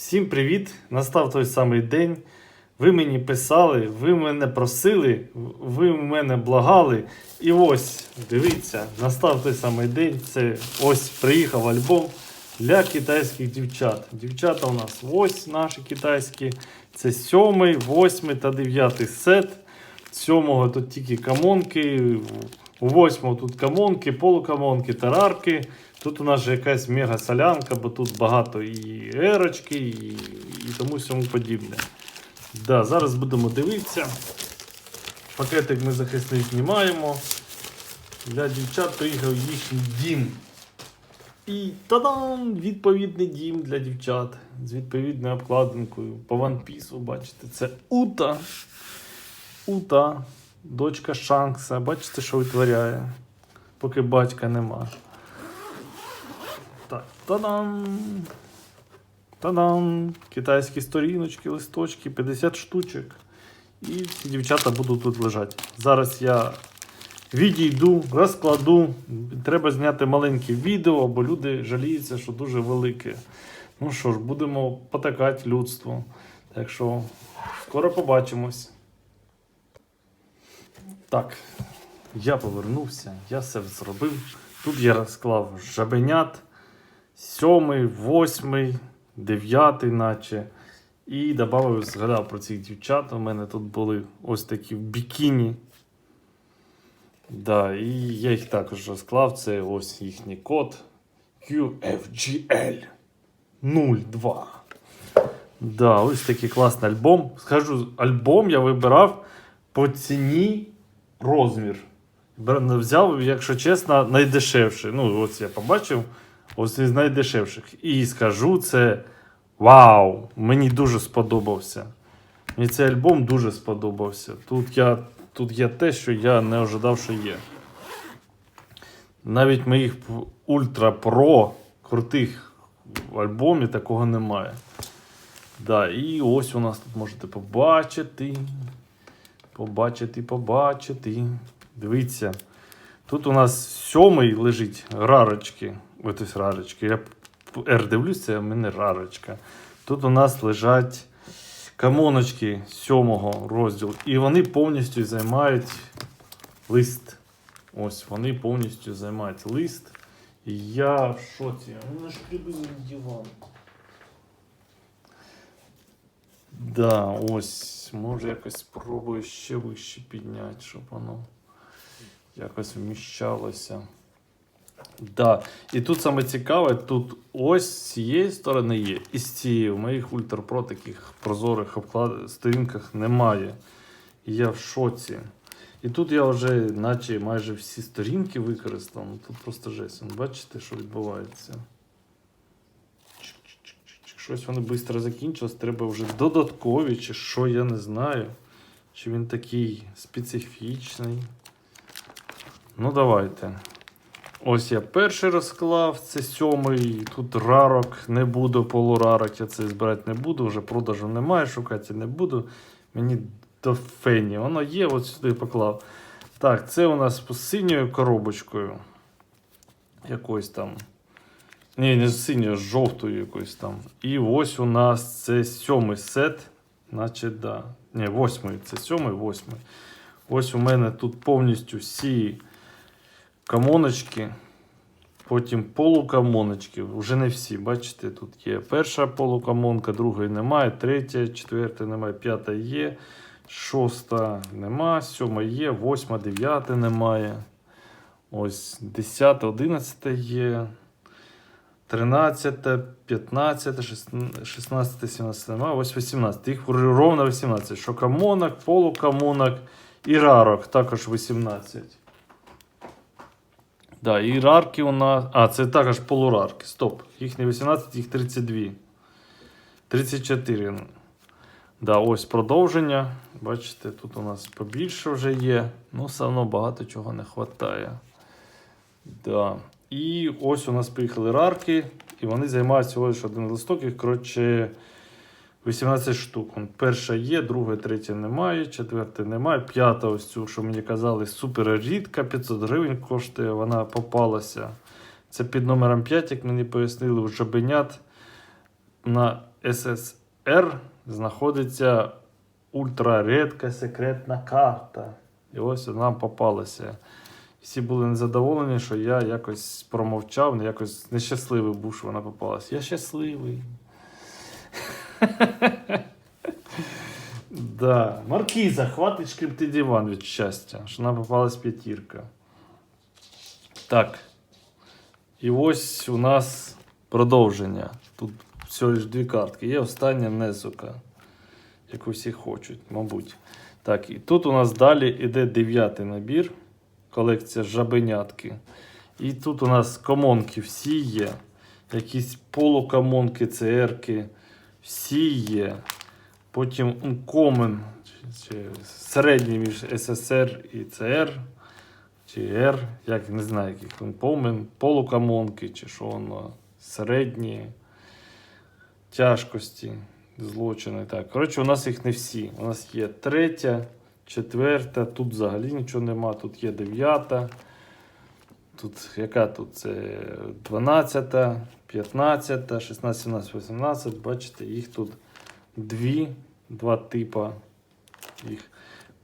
Всім привіт! Настав той самий день. Ви мені писали, ви мене просили, ви мене благали. І ось, дивіться, настав той самий день. Це ось приїхав альбом для китайських дівчат. Дівчата у нас ось наші китайські. Це сьомий, восьмий та дев'ятий сет. Сьомого тут тільки камонки, у восьмого тут камонки, полукамонки, тарарки. Тут у нас же якась мега солянка, бо тут багато і ерочки, і, і тому всьому подібне. Да, зараз будемо дивитися. Пакетик ми захисний знімаємо. Для дівчат приїхав їхній дім. І та-дам! Відповідний дім для дівчат з відповідною обкладинкою. По Piece, бачите, це Ута. Ута, дочка Шанкса. Бачите, що витворяє, поки батька нема. Так, та-дам! Та-дам! Китайські сторіночки, листочки, 50 штучок. І ці дівчата будуть тут лежати. Зараз я відійду, розкладу. Треба зняти маленьке відео, бо люди жаліються, що дуже велике. Ну що ж, будемо потакати людству. Так що скоро побачимось. Так, я повернувся, я все зробив. Тут я розклав жабенят. Сьомий, восьмий, дев'ятий, наче. І додав, згадав про цих дівчат. У мене тут були ось такі в бікіні. Да, і я їх також розклав. Це ось їхній код QFGL 02. Да, ось такий класний альбом. Скажу, альбом я вибирав по ціні розмір. Бер- Взяв, якщо чесно, найдешевший. Ну, ось я побачив, ось із найдешевших. І скажу, це вау! Мені дуже сподобався. Мені цей альбом дуже сподобався. Тут, я, тут є те, що я не ожидав, що є. Навіть моїх ультра про крутих в альбомі такого немає. Да, і ось у нас тут можете побачити. Побачити, побачити. Дивіться. Тут у нас сьомий лежить рарочки. Ось ось рарочки. Я R дивлюся, це в мене рарочка. Тут у нас лежать камоночки сьомого розділу. І вони повністю займають лист. Ось вони повністю займають лист. І я в шоці. Ну любимий диван. Да, ось. Може якось спробую ще вище підняти, щоб воно якось вміщалося. Да. І тут саме цікаве, тут ось з цієї сторони є, і з цієї. У моїх Pro таких прозорих обклад... сторінках немає. Я в шоці. І тут я вже, наче майже всі сторінки використав. Ну, Тут просто жесть. Бачите, що відбувається? Щось воно швидко закінчилось. Треба вже додаткові, чи що, я не знаю. Чи він такий специфічний. Ну, давайте. Ось я перший розклав, це сьомий. Тут рарок не буду, полурарок я це збирати не буду, вже продажу немає, шукати не буду. Мені до фені. Воно є, от сюди поклав. Так, це у нас з синьою коробочкою. Якоюсь там. Ні, не синьою, з жовтою якоюсь там. І ось у нас це сьомий сет. Наче, да. Ні, восьмий. Це сьомий, восьмий. Ось у мене тут повністю всі камоночки. Потім полукамоночки. Вже не всі. Бачите, тут є перша полукамонка, другої немає, третя, четверта немає, п'ята є, шоста нема, сьома є, восьма, дев'ята немає. Ось 10, 11 є. 13, 15, 16, 17 немає, ось 18. Їх ровно 18. Шокамонок, полукамонок і рарок також 18. Да, і рарки у нас. А, це також полурарки. Стоп. Їх не 18, їх 32. 34. Да, ось продовження. Бачите, тут у нас побільше вже є. Ну, все одно багато чого не вистачає. Да. І ось у нас приїхали рарки, і вони займають всього лише один листок. Їх, коротше, 18 штук. Перша є, друга, третя немає, четверта немає. П'ята, ось цю, що мені казали, супер рідка, 500 гривень коштує, вона попалася. Це під номером 5, як мені пояснили, у жабенят на СССР знаходиться ультраредка секретна карта. І ось нам попалася. Всі були незадоволені, що я якось промовчав, якось нещасливий був, що вона попалась. Я щасливий. Да. Маркіза, хватить шкребти диван від щастя, що нам попалась п'ятірка. Так. І ось у нас продовження. Тут всього лиш дві картки. Є остання Незука, яку всі хочуть, мабуть. Так, і тут у нас далі йде дев'ятий набір. Колекція жабенятки. І тут у нас комонки всі є. Якісь полукомонки, ЦРки, всі є. Потім чи середній між СССР і ЦР, чи Р, як не знаю, яких Uncommon, полукомонки, чи що воно, середні тяжкості, злочини. Так. Коротше, у нас їх не всі. У нас є третя, четверта, тут взагалі нічого нема, тут є дев'ята. Тут яка тут? Це 12, 15, 16, 17, 18. Бачите, їх тут дві, два типа їх.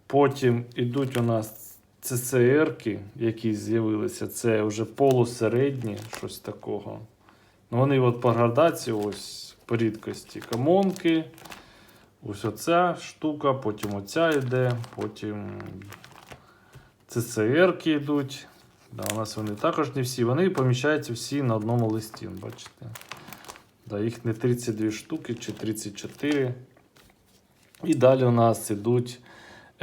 Потім ідуть у нас ЦЦРки, які з'явилися. Це вже полусередні, щось такого. Ну, вони от по градації, ось по рідкості комонки. Ось оця штука, потім оця йде, потім ЦЦРки йдуть. Да, у нас вони також не всі. Вони поміщаються всі на одному листі, бачите. Да, їх не 32 штуки чи 34. І далі у нас ідуть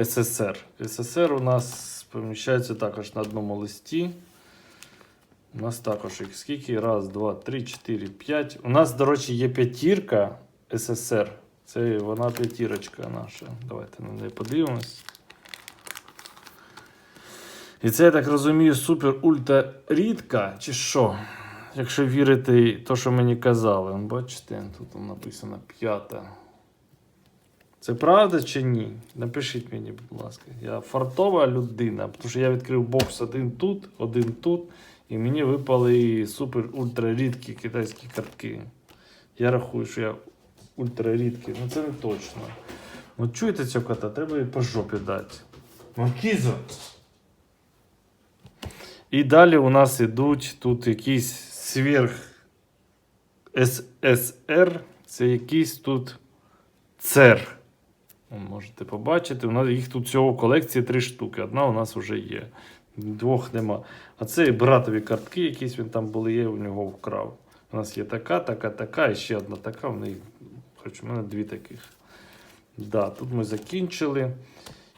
СССР. СССР у нас поміщається також на одному листі. У нас також їх скільки? Раз, два, три, чотири, п'ять. У нас, до речі, є п'ятірка СССР. Це вона п'ятірочка наша. Давайте на неї подивимось. І це, я так розумію, супер ульта рідка, чи що? Якщо вірити то, що мені казали. Бачите, тут написано п'ята. Це правда чи ні? Напишіть мені, будь ласка. Я фартова людина, тому що я відкрив бокс один тут, один тут, і мені випали супер ультра рідкі китайські картки. Я рахую, що я ультра рідкий. Ну це не точно. От чуєте цього кота? Треба їй по жопі дати. Маркізо! І далі у нас ідуть тут якісь сверх ССР, це якийсь тут ЦЕР. Можете побачити, у нас їх тут всього колекції три штуки. Одна у нас вже є. Двох нема. А це і братові картки, якісь він там були, я у нього вкрав. У нас є така, така, така, і ще одна така. В неї, хоч у мене дві таких. Да, тут ми закінчили.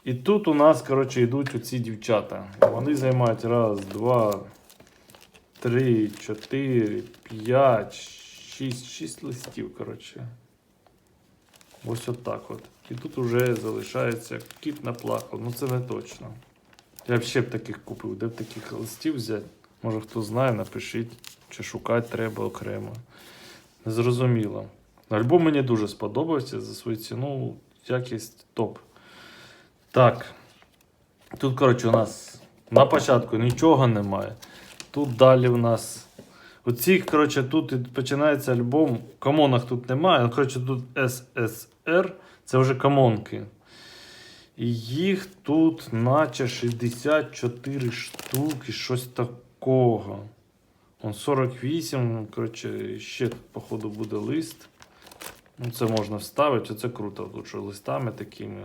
І тут у нас, коротше, йдуть оці дівчата. Вони займають раз, два, три, чотири, п'ять, шість, шість листів, коротше. Ось отак от. І тут вже залишається кіт наплакав. Ну це не точно. Я б ще б таких купив. Де б таких листів взяти? Може хто знає, напишіть, чи шукати треба окремо. Незрозуміло. Альбом мені дуже сподобався за свою ціну. Якість топ. Так. Тут, коротше, у нас на початку нічого немає. Тут далі у нас. Оці, коротше, тут починається альбом. Комонах тут немає. Ну, коротше, тут ССР. Це вже комонки. І їх тут наче 64 штуки, щось такого. Он 48. Коротше, ще походу, буде лист. Ну, це можна вставити, це круто. Тут листами такими.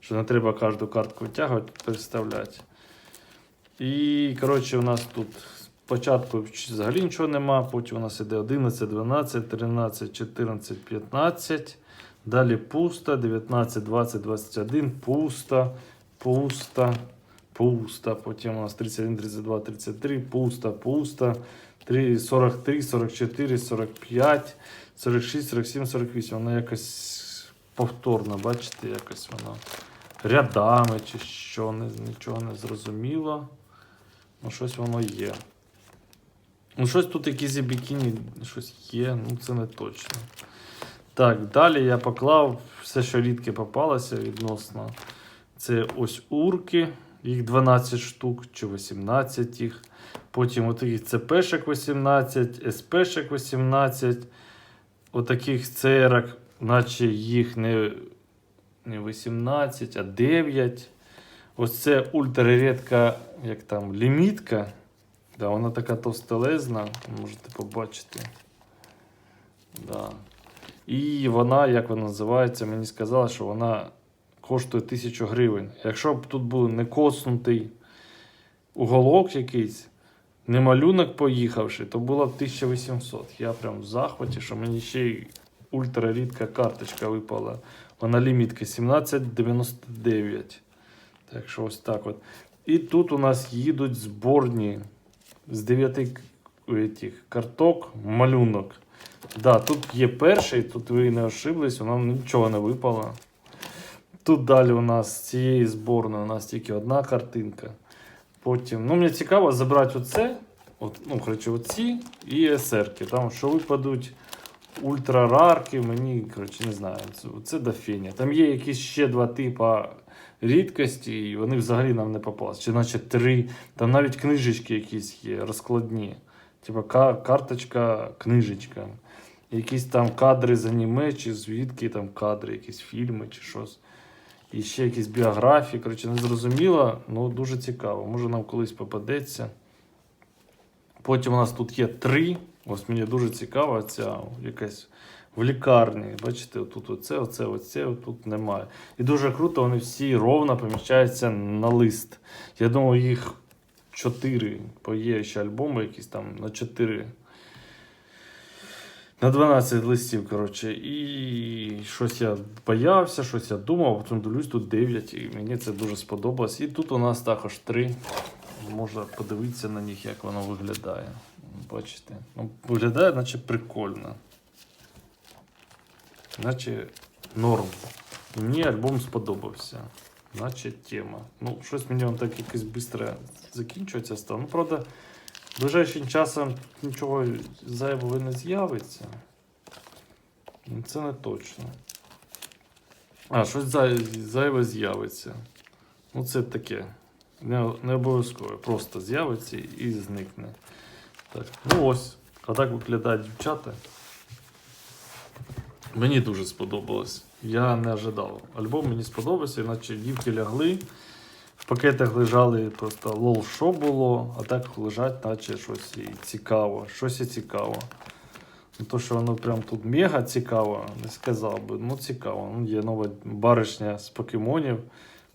Що не треба кожну картку витягувати, переставляти. І, коротше, у нас тут спочатку взагалі нічого нема, потім у нас іде 11, 12, 13, 14, 15. Далі пусто, 19, 20, 21, пусто, пусто, пусто. Потім у нас 31, 32, 33, пусто, пусто. 43, 44, 45, 46, 47, 48. Воно якось повторно, бачите, якось воно рядами чи що, нічого не зрозуміло. Ну, щось воно є. Ну, щось тут якісь бікіні, щось є, ну це не точно. Так, далі я поклав все, що рідке попалося відносно. Це ось урки, їх 12 штук чи 18 їх. Потім отаких ЦПшек 18, СПшек 18, отаких церок, наче їх не, не 18, а 9. Ось це ультрарідка, як там, лімітка. Да, вона така товстелезна, можете побачити. Да. І вона, як вона називається, мені сказали, що вона коштує 1000 гривень. Якщо б тут був не коснутий уголок якийсь, не малюнок поїхавши, то було 1800. Я прям в захваті, що мені ще й ультрарідка карточка випала. Вона лімітка 1799. Так що ось так от. І тут у нас їдуть зборні з 9 этих карток малюнок. Да, тут є перший, тут ви не ошиблись, воно нічого не випало. Тут далі у нас з цієї зборної у нас тільки одна картинка. Потім, ну мені цікаво забрати оце, от, ну, коротше, оці і есерки. Там, що випадуть ультрарарки, мені, коротше, не знаю, це, це до. Там є якісь ще два типа рідкості, і вони взагалі нам не попались. Чи наче три. Там навіть книжечки якісь є, розкладні. Типа карточка, книжечка. Якісь там кадри з аніме, чи звідки там кадри, якісь фільми, чи щось. І ще якісь біографії. Коротше, не зрозуміло, ну дуже цікаво. Може нам колись попадеться. Потім у нас тут є три. Ось мені дуже цікава ця якась в лікарні. Бачите, тут оце, оце, оце, тут немає. І дуже круто, вони всі ровно поміщаються на лист. Я думаю, їх чотири, бо є ще альбоми якісь там на 4. На 12 листів, коротше, і щось я боявся, щось я думав, а потім дивлюсь, тут 9, і мені це дуже сподобалось. І тут у нас також 3. Можна подивитися на них, як воно виглядає. Бачите? Ну, виглядає, наче прикольно. Наче норм. Мені альбом сподобався. Наче тема. Ну, щось мені так якось швидко закінчується стало. Ну, правда, ближайшим часом нічого зайвого не з'явиться. Це не точно. А, щось зай- зайве з'явиться. Ну, це таке. Не, не обов'язково. Просто з'явиться і зникне. Так. Ну ось. А так виглядають дівчата. Мені дуже сподобалось. Я не ожидав. Альбом мені сподобався, іначе дівки лягли. Пакетах лежали просто лол, що було, а так лежать, наче щось і цікаво. Щось і цікаво. Ну, то, що воно прям тут мега цікаво, не сказав би. Ну, цікаво. Ну, є нова баришня з покемонів.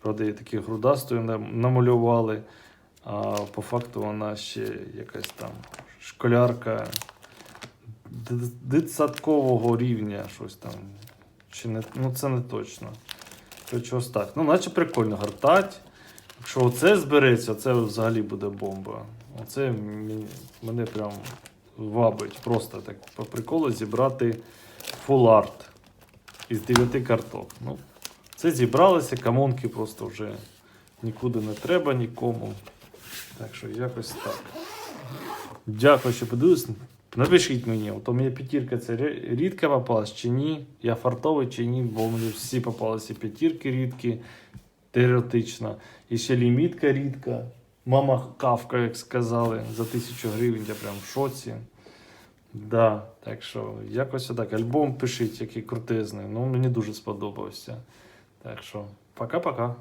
Правда, її такі грудастою намалювали. А по факту вона ще якась там школярка дитсадкового рівня, щось там. Чи не, ну це не точно. Коротше, ось так. Ну, наче прикольно гартать. Якщо оце збереться, це взагалі буде бомба. Оце мене прям вабить. Просто так по приколу зібрати фул арт із 9 карток. Ну, це зібралися, камонки просто вже нікуди не треба нікому. Так що якось так. Дякую, що подивились. Напишіть мені, от у мене п'ятірка це рідка попалась чи ні. Я фартовий чи ні, бо мені всі попалися п'ятірки рідкі, теоретично. І ще лімітка рідка. Мама кавка, як сказали, за тисячу гривень, я прям в шоці. Да, так що якось отак. Альбом пишіть, який крутезний. Ну, мені дуже сподобався. Так що, пока-пока.